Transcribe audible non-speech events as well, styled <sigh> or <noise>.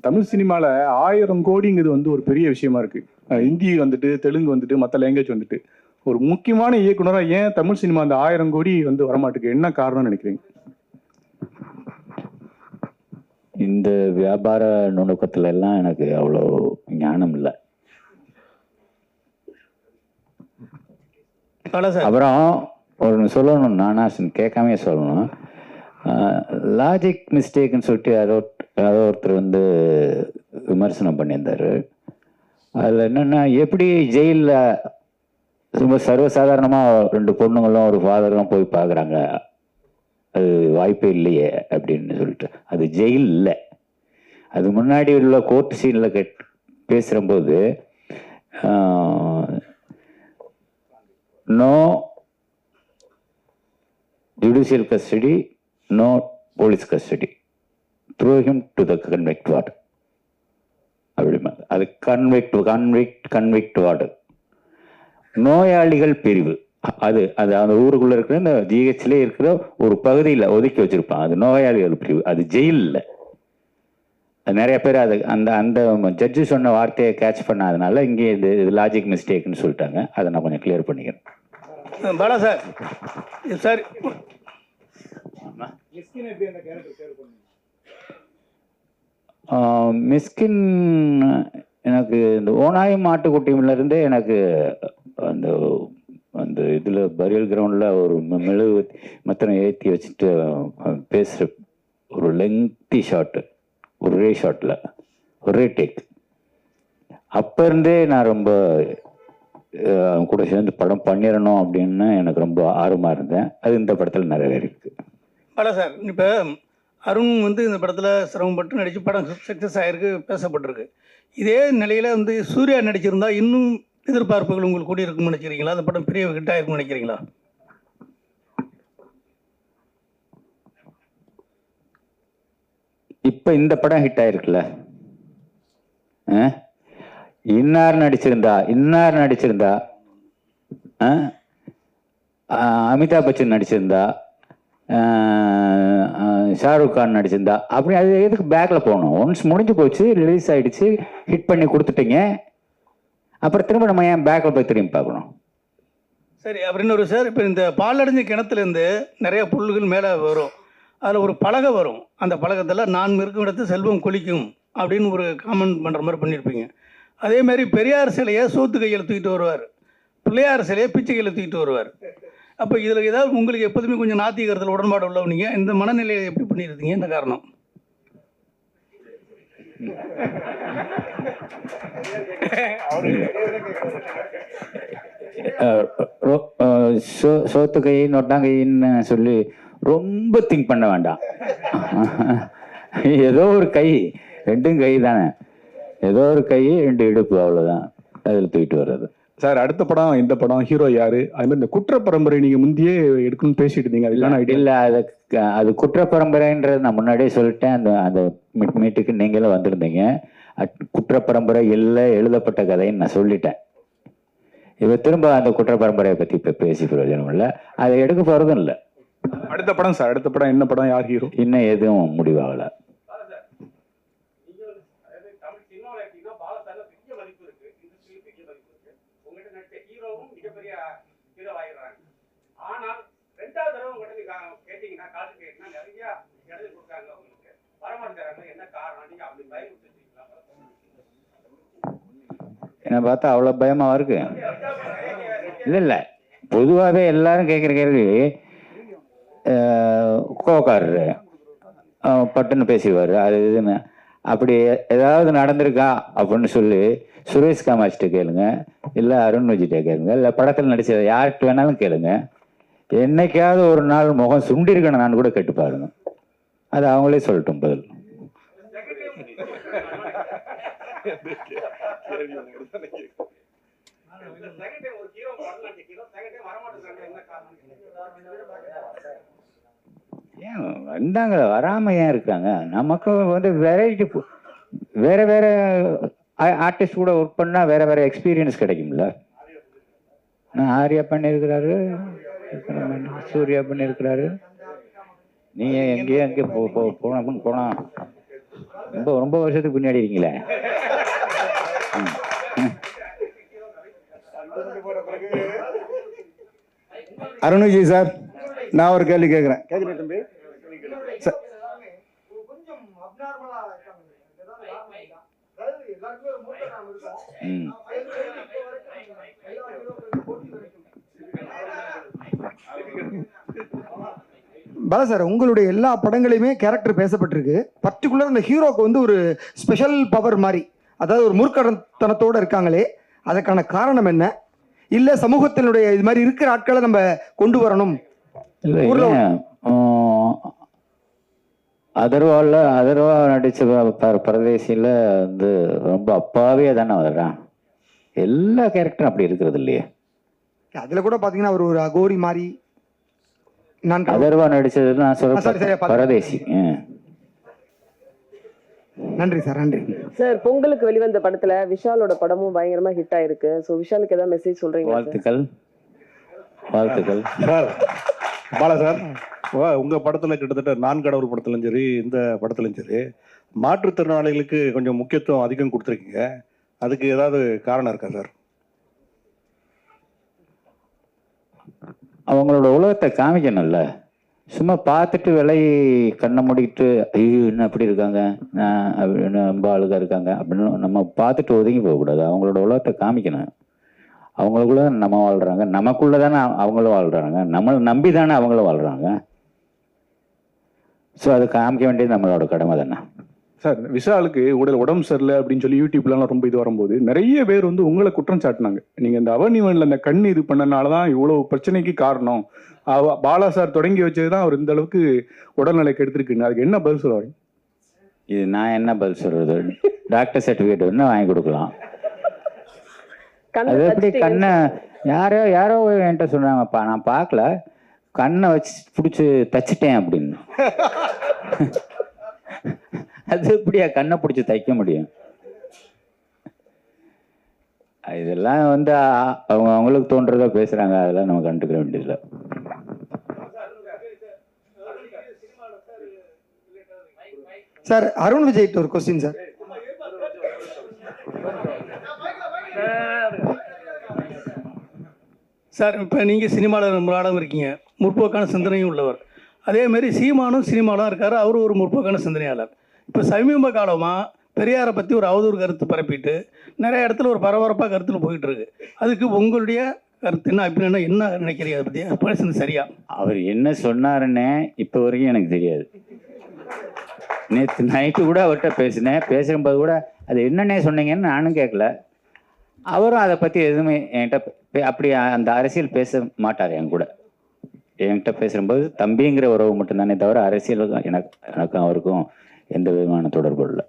தமிழ் சினிமால ஆயிரம் கோடிங்கிறது வந்து ஒரு பெரிய விஷயமா இருக்கு. ஹிந்தி வந்துட்டு தெலுங்கு வந்துட்டு மற்ற லாங்குவேஜ் வந்துட்டு. ஒரு முக்கியமான இயக்குனரா ஏன் தமிழ் சினிமா அந்த ஆயிரம் கோடி வந்து வரமாட்டுக்கு? என்ன காரணம்னு நினைக்கிறீங்க? இந்த வியாபார நுணுக்கத்துல எல்லாம் எனக்கு அவ்வளோ ஞானம் இல்லை. அப்புறம் ஒரு சொல்லணும் நானாசன் கேட்காமே சொல்லணும். லாஜிக் மிஸ்டேக்னு சொல்லிட்டு யாரோ யாரோ ஒருத்தர் வந்து விமர்சனம் பண்ணியிருந்தார். அதில் என்னென்னா எப்படி ஜெயிலில் ரொம்ப சர்வசாதாரணமாக ரெண்டு பொண்ணுங்களும் ஒரு ஃபாதரும் போய் பார்க்குறாங்க. அது வாய்ப்பே இல்லையே அப்படின்னு சொல்லிட்டு. அது ஜெயில் இல்லை. அது முன்னாடி உள்ள கோர்ட் சீனில் cut பேசுகிறம்போது no judicial custody no police custody. Throw him to the convict ward. அப்படிமா அது கன்வெக்ட் கன்வெக்ட் கன்வெக்ட் வார்டு நோயாளிகள் பிரிவு அது அது அந்த ஊருக்குள்ளே இருக்கிற இந்த ஜிஹெச்லேயே இருக்கிற ஒரு பகுதியில் ஒதுக்கி வச்சுருப்பான் அது நோயாளிகள் பிரிவு அது ஜெயில் இல்லை அது நிறைய பேர் அது அந்த அந்த ஜட்ஜு சொன்ன வார்த்தையை கேட்ச் பண்ணாதனால இங்கே இது இது லாஜிக் மிஸ்டேக்னு சொல்லிட்டாங்க. அதை நான் கொஞ்சம் கிளியர் பண்ணிக்கிறேன். பாலா சார் சார் மிஸ்கின் எனக்கு இந்த ஓனாய் மாட்டுக்குட்டியில இருந்தே எனக்கு அந்த அந்த இதில் பரியல் கிரவுண்டில் ஒரு மெழுகு மத்தனம் ஏற்றி வச்சுட்டு பேசுகிற ஒரு லெங்தி ஷாட்டு ஒரே ஷாட்டில் ஒரே டேக் அப்போ இருந்தே நான் ரொம்ப கூட சேர்ந்து படம் பண்ணிடணும் அப்படின்னு எனக்கு ரொம்ப ஆர்வமாக இருந்தேன். அது இந்த படத்தில் நிறைவேறிருக்கு பாலா சார் இப்போ அருண் வந்து இந்த படத்தில் சிரமப்பட்டு நடித்து படம் சக்ஸஸ் ஆகிருக்கு பேசப்பட்டிருக்கு இதே நிலையில் வந்து சூர்யா நடிச்சிருந்தா இன்னும் எதிர்பார்ப்புகள் உங்களுக்கு கூடி இருக்கும்னு நினைக்கிறீங்களா அந்த படம் பெரிய ஹிட் ஆயிருக்கும்னு நினைக்கிறீங்களா இப்போ இந்த படம் ஹிட் ஆயிருக்குல்ல ஆ? இன்னார் நடிச்சிருந்தா இன்னார் நடிச்சிருந்தா ஆ? அமிதாப் பச்சன் நடிச்சிருந்தா ஷாருக் கான் நடிச்சிருந்தா. அப்படி அது எதுக்கு பேக்கில் போகணும்? ஒன்ஸ் முடிஞ்சு போச்சு ரிலீஸ் ஆகிடுச்சு ஹிட் பண்ணி கொடுத்துட்டீங்க. அப்புறம் திரும்ப நம்ம ஏன் பேக்கில் போய் திரும்பி பார்க்கணும்? சரி அப்படின்னு ஒரு சார் இப்போ இந்த பாலடைஞ்ச கிணத்துலேருந்து நிறைய புல்லுகள் மேலே வரும். அதில் ஒரு பலகை வரும். அந்த பலகத்தில் நான் இருக்கும் இடத்து செல்வம் கொலிக்கும் அப்படின்னு ஒரு காமெண்ட் பண்ணுற மாதிரி பண்ணியிருப்பீங்க. அதே மாதிரி பெரியார் சிலையை சோத்து கையில் தூக்கிட்டு வருவார். பிள்ளையார் சிலையை பிச்சை கையில் தூக்கிட்டு வருவார். அப்போ இதில் ஏதாவது உங்களுக்கு எப்போதுமே கொஞ்சம் நாத்திகரத்தில் உடன்பாடு உள்ளவனீங்க இந்த மனநிலையை எப்படி பண்ணியிருந்தீங்க என்ன காரணம்? சோத்து கை நொட்டாங்கைன்னு சொல்லி ரொம்ப திங்க் பண்ண வேண்டாம். ஏதோ ஒரு கை ரெண்டும் கை தானே ஏதோ ஒரு கை ரெண்டு இடுப்பு அவ்வளோதான் அதில் தூக்கிட்டு வர்றது. சார் அடுத்த படம் இந்த படம் ஹீரோ யாரு? அது மாதிரி இந்த குற்ற பரம்பரை நீங்க முந்தையே எடுக்கணும்னு பேசிட்டு இருந்தீங்க. அது இல்லைன்னா ஐடியா இல்ல அது அது குற்ற பரம்பரைன்றது நான் முன்னாடியே சொல்லிட்டேன். அந்த அந்த மீட்- மீட்டுக்கு நீங்களும் வந்திருந்தீங்க. அட்- குற்ற பரம்பரை இல்லை எழுதப்பட்ட கதைன்னு நான் சொல்லிட்டேன். இப்ப திரும்ப அந்த குற்ற பரம்பரையை பத்தி இப்ப பேசி பிரயோஜனம் இல்லை. அதை எடுக்க போறதும் இல்லை. அடுத்த படம் சார். அடுத்த படம் என்ன படம் யார் ஹீரோ? இன்னும் எதுவும் முடிவாகல தமிழ் சினிமாவில் எடுத்தீங்கன்னா பாலசால பெரிய மதிப்பு இருக்கு இண்டஸ்ட்ரியில் பெரிய மதிப்பு இருக்கு உங்ககிட்ட நடிச்ச ஹீரோவும் மிகப்பெரிய ஹீரோ ஆயிடுறாங்க ஆனால் ரெண்டாவது தடவை உங்ககிட்ட நீங்க கேட்டீங்கன்னா காசு கேட்டீங்கன்னா நிறைய இடது கொடுக்காங்க உங்களுக்கு வரமாட்டேங்கிறாங்க என்ன காரணம் நீங்க அப்படி பயன்படுத்திருக்கீங்களா என்னை பார்த்தா அவ்வளோ பயமாக இருக்கு? இல்லை இல்லை பொதுவாகவே எல்லாரும் கேட்குற கேள்வி அஹ், பட்டுன்னு பேசிடுவார் அது இதுன்னு. அப்படி ஏதாவது நடந்திருக்கா அப்படின்னு சொல்லி சுரேஷ் காமாட்சிட்ட கேளுங்க இல்லை அருண் விஜய்கிட்ட கேளுங்க இல்லை படத்தில் நடிச்ச யார்கிட்ட வேணாலும் கேளுங்க. என்னைக்காவது ஒரு நாள் முகம் சுண்டிருக்கணும் நான் கூட கேட்டு பாருங்க. அது அவங்களே சொல்லட்டும் பதில். <laughs> காரணம்? ஏன் வந்தாங்க வராம ஏன் இருக்காங்க? நமக்கு வந்து வெரைட்டி வேற வேற ஆர்டிஸ்ட் கூட ஒர்க் பண்ணா வேற வேற எக்ஸ்பீரியன்ஸ் கிடைக்கும்ல. நான் ஆர்யா பண்ணியிருக்கிறாரு சூர்யா பண்ணியிருக்கிறாரு நீங்க எங்கேயோ எங்கே போ போ- போனோம்னு போனா ரொம்ப ரொம்ப வருஷத்துக்கு பின்னாடி இருக்கீங்களே. அருண் விஜய் சார் நான் ஒரு கேள்வி கேட்குறேன் கேட்குறேன் தம்பி. சார் பாலா சார் உங்களுடைய எல்லா படங்களையுமே கேரக்டர் பேசப்பட்டிருக்கு. பர்டிகுலர் அந்த ஹீரோக்கு வந்து ஒரு ஸ்பெஷல் பவர் மாதிரி அதாவது ஒரு முற்கடத்தனத்தோட இருக்காங்களே அதற்கான காரணம் என்ன? இல்லை சமூகத்தினுடைய இது மாதிரி இருக்கிற ஆட்களை நம்ம கொண்டு வரணும். அதர்வாவில் அதர்வா பர பரதேசியில் வந்து ரொம்ப அப்பாவே தானே வர்றான் எல்லா கேரக்டரும் அப்படி இருக்கிறது இல்லையே. அதில் கூட பார்த்தீங்கன்னா அவர் ஒரு அகோரி மாதிரி. நான். அதர்வா நடிச்சது நான் பார்த்து- பரதேசி. நன்றி சார் நன்றி. சார் பொங்கலுக்கு வெளிவந்த படத்துல விஷாலோட படமும் பயங்கரமா ஹிட் ஆயிருக்கு. சோ விஷாலுக்கு ஏதாவது மெசேஜ் சொல்றீங்களா சார்? வாழ்த்துக்கள். வாழ்த்துக்கள். சார் பாலா சார் வா, உங்க படத்துல கிட்டத்தட்ட நான் கடவுள் படத்துலையும் சரி இந்த படத்துலையும் சரி மாற்றுத்திறனாளிகளுக்கு கொஞ்சம் முக்கியத்துவம் அதிகம் கொடுத்துருக்கீங்க. அதுக்கு ஏதாவது காரணம் இருக்கா சார்? அவங்களோட உலகத்தை காமிக்கணும்ல. சும்மா பார்த்துட்டு விலை கண்ணை மூடிக்கிட்டு ஐயோ என்ன அப்படி இருக்காங்க? அப்படின்னு ரொம்ப ஆளுக இருக்காங்க? அப்படின்னு நம்ம பார்த்துட்டு ஒதுங்கி போகக்கூடாது. அவங்களோட உலகத்தை காமிக்கணும். அவங்களுக்குள்ள நம்ம வாழ்கிறாங்க நமக்குள்ள தானே அவங்களும் வாழ்கிறாங்க நம்மளை நம்பி தானே அவங்களும் வாழ்கிறாங்க ஸோ அது காமிக்க வேண்டியது நம்மளோட கடமை தானே. சார் விஷாலுக்கு உடல் உடம்பு சரியில்லை அப்படின்னு சொல்லி யூடியூப்லாம் ரொம்ப இது வரும்போது நிறைய பேர் வந்து உங்களை குற்றம் சாட்டினாங்க. நீங்க இந்த அவனிவன்ல அந்த கண் இது பண்ணனால தான் இவ்வளவு பிரச்சனைக்கு காரணம். அவ பாலா சார் தொடங்கி வச்சது தான் அவர் இந்த அளவுக்கு உடல்நிலை கெடுத்திருக்குன்னு அதுக்கு என்ன பதில் சொல்லுவாங்க இது நான் என்ன பதில் சொல்றது? டாக்டர் சர்டிஃபிகேட் வேணா வாங்கி கொடுக்கலாம். அது எப்படி. கண்ணை யாரோ யாரோ என்கிட்ட சொன்னாங்கப்பா நான் பார்க்கல. கண்ணை வச்சு பிடிச்சி தச்சிட்டேன் அப்படின்னு. <laughs> அது எப்படியா கண்ணை பிடிச்சி தைக்க முடியும்? இதெல்லாம் வந்து அவங்க அவங்களுக்கு தோன்றதா பேசுறாங்க. அதெல்லாம் நம்ம கண்டுக்க வேண்டியதில்லை. சார் அருண் விஜய்கிட்ட ஒரு கொஸ்டின் சார். சார் இப்போ நீங்கள் சினிமாவில் ரொம்ப நாளாகவும் இருக்கீங்க. முற்போக்கான சிந்தனையும் உள்ளவர். அதே மாதிரி சீமானும் சினிமாலாம் இருக்கார். அவரும் ஒரு முற்போக்கான சிந்தனையாளர். இப்போ சமீப காலமாக பெரியாரை பற்றி ஒரு அவதூறு கருத்து பரப்பிட்டு நிறைய இடத்துல ஒரு பரபரப்பாக கருத்தில் போயிட்டு இருக்கு அதுக்கு உங்களுடைய கருத்து என்ன அப்படின்னா என்ன நினைக்கிறீங்க அதை பற்றி பேசுனது சரியா? அவர் என்ன சொன்னாருன்னே இப்போ வரைக்கும் எனக்கு தெரியாது. நேற்று நைட்டு கூட அவர்கிட்ட பேசினேன். பேசும்போது கூட அது என்னன்னே சொன்னீங்கன்னு நானும் கேட்கல அவரும் அதை பற்றி எதுவுமே என்கிட்ட பே- அப்படி அந்த அரசியல் பேச மாட்டார் என் கூட. என்கிட்ட பேசும்போது தம்பிங்கிற உறவு மட்டும்தானே தவிர அரசியல் எனக்கு எனக்கும் அவருக்கும் எந்த விதமான தொடர்பு இல்லை.